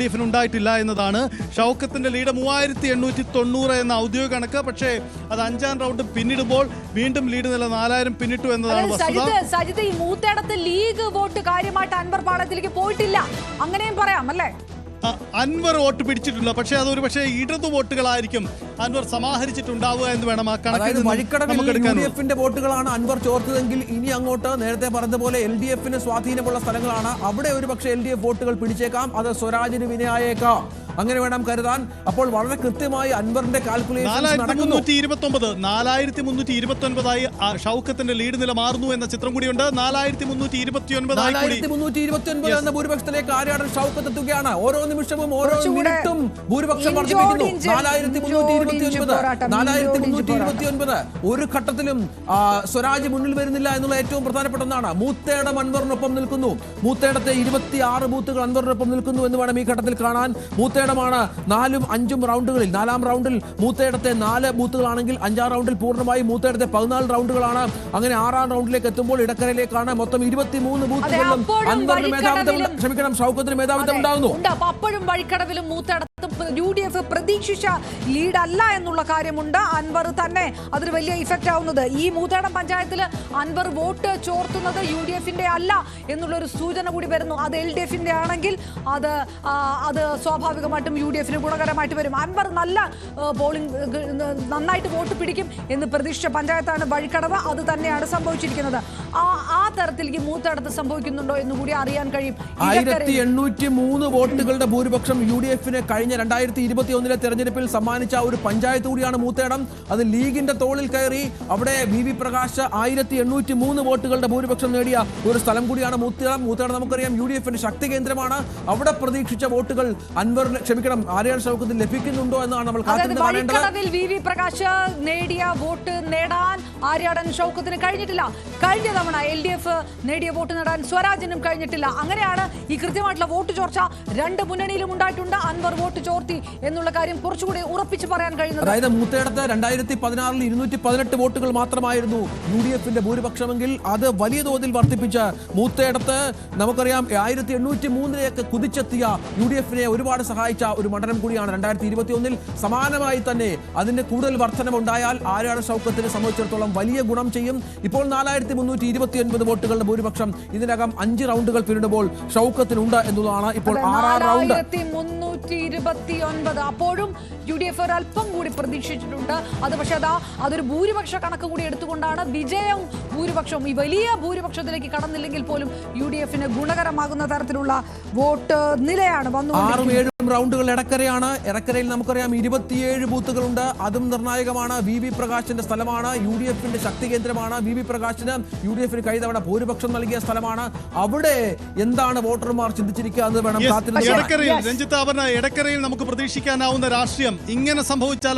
D എഫിന് ഉണ്ടായിട്ടില്ല എന്നതാണ്. ഷൗക്കത്തിന്റെ ലീഡ് മൂവായിരത്തി എണ്ണൂറ്റി തൊണ്ണൂറ് എന്ന ഔദ്യോഗിക കണക്ക്. പക്ഷേ അത് അഞ്ചാം റൗണ്ട് പിന്നിടുമ്പോൾ വീണ്ടും ലീഡ് നില നാലായിരം പിന്നിട്ടു എന്നതാണ് സജിത് സജിത് ഈ മൂത്തേടത്ത് ലീഗ് വോട്ട് കാര്യമായിട്ട് അൻവർ പോയിട്ടില്ല. അങ്ങനെയും പറയാം അല്ലേ? അൻവർ വോട്ട് പിടിച്ചിട്ടില്ല. പക്ഷേ അതൊരു പക്ഷേ ഇടതു വോട്ടുകളായിരിക്കും. അൻവർ സമാഹരിച്ചിട്ടുണ്ടാവുക എന്ന് വേണം ആ കണക്കിൽ വഴിക്കടവിൽ വോട്ടുകളാണ് അൻവർ ചോർത്തതെങ്കിൽ ഇനി അങ്ങോട്ട് നേരത്തെ പറഞ്ഞതുപോലെ എൽ ഡി എഫിന് സ്വാധീനമുള്ള സ്ഥലങ്ങളാണ്. അവിടെ ഒരു പക്ഷേ എൽ ഡി എഫ് വോട്ടുകൾ പിടിച്ചേക്കാം. അത് സ്വരാജിന് വിനയായേക്കാം. അങ്ങനെ വേണം കരുതാൻ. അപ്പോൾ വളരെ കൃത്യമായി അൻവറിന്റെ കാൽക്കുലേഷൻ നാലായിരത്തി നടക്കുന്നു. മുന്നൂറ്റി ഇരുപത്തി ഒൻപതായി ഷൗക്കത്തിന്റെ ലീഡ് നില മാറുന്നു എന്ന ചിത്രം കൂടിയുണ്ട്. നാലായിരത്തി മുന്നൂറ്റി ഇരുപത്തി ഒൻപത് എന്ന ഭൂരിപക്ഷത്തിലേക്ക് ആര്യാടൻ ഷൗക്കത്ത് എത്തുകയാണ്. ഓരോ നിമിഷവും ഓരോ മിനിറ്റും ഭൂരിപക്ഷം വർദ്ധിപ്പിക്കുന്നു. നാലായിരത്തി മുന്നൂറ്റി ഒരു ഘട്ടത്തിലും സ്വരാജ് മുന്നിൽ വരുന്നില്ല എന്നുള്ള ഏറ്റവും പ്രധാനപ്പെട്ട ഒന്നാണ്. മൂത്തേടം അൻവറിനൊപ്പം നിൽക്കുന്നു. മൂത്തേടത്തെ ഇരുപത്തി ആറ് ബൂത്തുകൾ അൻവറിനൊപ്പം നിൽക്കുന്നു എന്ന് വേണം ഈ ഘട്ടത്തിൽ കാണാൻ. മൂത്തേടമാണ് നാലും അഞ്ചും റൗണ്ടുകളിൽ. നാലാം റൗണ്ടിൽ മൂത്തേടത്തെ നാല് ബൂത്തുകളാണെങ്കിൽ അഞ്ചാം റൗണ്ടിൽ പൂർണമായി മൂത്തേടത്തെ പതിനാല് റൗണ്ടുകളാണ്. അങ്ങനെ ആറാം റൗണ്ടിലേക്ക് എത്തുമ്പോൾ ഇടക്കരയിലേക്കാണ് മൊത്തം ഇരുപത്തി മൂന്ന് അതെ ബൂത്തുകളിലും അൻവറിന് മേധാവിത്വം ക്ഷമിക്കണം ഷൗക്കത്തിന് മേധാവിത്വം ഉണ്ടാകുന്നു അപ്പോഴും വഴിക്കടവിലും മൂത്തേടത്തും യു ഡി എഫ് പ്രതീക്ഷിച്ച ലീഡ് അല്ല എന്നുള്ള കാര്യമുണ്ട് അൻവർ തന്നെ. അതൊരു വലിയ ഇഫക്റ്റ് ആവുന്നത്. ഈ മൂത്തേടം പഞ്ചായത്തിൽ അൻവർ വോട്ട് ചോർത്തുന്നത് യു ഡി എഫിന്റെ അല്ല എന്നുള്ളൊരു സൂചന കൂടി വരുന്നു. അത് എൽ ഡി എഫിന്റെ ആണെങ്കിൽ അത് അത് സ്വാഭാവികമായിട്ടും യു ഡി എഫിന് ഗുണകരമായിട്ട് വരും. അൻവർ നല്ല പോളിംഗ് നന്നായിട്ട് വോട്ട് പിടിക്കും എന്ന് പ്രതീക്ഷിച്ച പഞ്ചായത്താണ് വഴിക്കടവ്. അത് തന്നെയാണ് സംഭവിച്ചിരിക്കുന്നത്. ആ തരത്തിലേക്ക് മൂത്തടത്ത് സംഭവിക്കുന്നുണ്ടോ എന്ന് കൂടി അറിയാൻ കഴിയും. ആയിരത്തി എണ്ണൂറ്റി മൂന്ന് വോട്ടുകളുടെ ഭൂരിപക്ഷം യു ഡി എഫിന് കഴിഞ്ഞ രണ്ടായിരത്തി ഇരുപത്തി ഒന്നിലെ തെരഞ്ഞെടുപ്പിൽ സമ്മാനിച്ച ഒരു പഞ്ചായത്ത് കൂടിയാണ് മൂത്തേടം. അത് ലീഗിന്റെ തോളിൽ കയറി അവിടെ വി വി പ്രകാശ് ആയിരത്തി എണ്ണൂറ്റി മൂന്ന് വോട്ടുകളുടെ ഭൂരിപക്ഷം നേടിയ ഒരു സ്ഥലം കൂടിയാണ് മൂത്തേടം. മൂത്തേടം നമുക്കറിയാം യു ഡി എഫിന്റെ ശക്തി കേന്ദ്രമാണ്. അവിടെ പ്രതീക്ഷിച്ച വോട്ടുകൾ അൻവർ ക്ഷമിക്കണം ആരെയാണ് ഷൗക്കത്തിന് ലഭിക്കുന്നുണ്ടോ എന്നാണ് നമ്മൾ കാണേണ്ടത്. വി വി പ്രകാശ് നേടിയ വോട്ട് നേടാൻ ആര്യാടൻ ഷൗക്കത്തിന് കഴിഞ്ഞിട്ടില്ല. കഴിഞ്ഞ തവണ എൽ ഡി എഫ് നേടിയ വോട്ട് നേടാൻ സ്വരാജിനും കഴിഞ്ഞിട്ടില്ല. അങ്ങനെയാണ് ഈ കൃത്യമായിട്ടുള്ള വോട്ട് ചോർച്ച രണ്ട് മുന്നണിയിലും ഉണ്ടായിട്ടുണ്ട്. അൻവർ വോട്ട് ചോർത്തി എന്നുള്ള കാര്യം കുറച്ചുകൂടി ഉറപ്പിച്ച് പറയാൻ കഴിയുന്നത് അതായത് മൂത്തേടത്ത് രണ്ടായിരത്തി പതിനാറിൽ ഇരുന്നൂറ്റി പതിനെട്ട് വോട്ടുകൾ മാത്രമായിരുന്നു യു ഡി എഫിന്റെ ഭൂരിപക്ഷമെങ്കിൽ അത് വലിയ തോതിൽ വർദ്ധിപ്പിച്ച് മൂത്തേടത്ത് നമുക്കറിയാം ആയിരത്തി എണ്ണൂറ്റി മൂന്നിലേക്ക് കുതിച്ചെത്തിയ യു ഡി എഫിനെ ഒരുപാട് സഹായിച്ച ഒരു മണ്ഡലം കൂടിയാണ് രണ്ടായിരത്തി ഇരുപത്തി ഒന്നിൽ സമാനമായി തന്നെ അതിന്റെ കൂടുതൽ വർധനമുണ്ടായാൽ ആരാണ് ഷൗക്കത്തിനെ സംബന്ധിച്ചിടത്തോളം വലിയ ഗുണം ചെയ്യും. ഇപ്പോൾ നാലായിരത്തി മുന്നൂറ്റി ഇരുപത്തി ഒൻപത് വോട്ടുകളുടെ ഭൂരിപക്ഷം ഇതിനകം അഞ്ച് റൗണ്ടുകൾ പിന്നിടുമ്പോൾ ഷൗക്കത്തിനുണ്ട് എന്നതാണ് ഇപ്പോൾ ആറാം റൗണ്ട്. അപ്പോഴും യു ഡി എഫ് ഒരല്പം കൂടി പ്രതീക്ഷിച്ചിട്ടുണ്ട്. അത് പക്ഷേ അതാ അതൊരു ഭൂരിപക്ഷ കണക്ക് കൂടി എടുത്തുകൊണ്ടാണ് വിജയം ഭൂരിപക്ഷവും ഈ വലിയ ഭൂരിപക്ഷത്തിലേക്ക് കടന്നില്ലെങ്കിൽ പോലും യു ഡി എഫിന് ഗുണകരമാകുന്ന തരത്തിലുള്ള വോട്ട് നിലയാണ് വന്നു റൗണ്ടുകൾ എടക്കരയാണ്. എടക്കരയിൽ നമുക്കറിയാം ഇരുപത്തിയേഴ് ബൂത്തുകളുണ്ട്. അതും നിർണായകമാണ്. വി വി പ്രകാശിന്റെ സ്ഥലമാണ്. യു ഡി എഫിന്റെ ശക്തി കേന്ദ്രമാണ്. വി വി പ്രകാശിന് യു ഡി എഫിന് കഴിഞ്ഞ ഭൂരിപക്ഷം നൽകിയ സ്ഥലമാണ്. അവിടെ എന്താണ് വോട്ടർമാർ ചിന്തിച്ചിരിക്കുക എന്ന് വേണം. എടക്കരയിൽ രഞ്ജിത്ത് എടക്കരയിൽ നമുക്ക് പ്രതീക്ഷിക്കാനാവുന്ന രാഷ്ട്രീയം ഇങ്ങനെ സംഭവിച്ചാൽ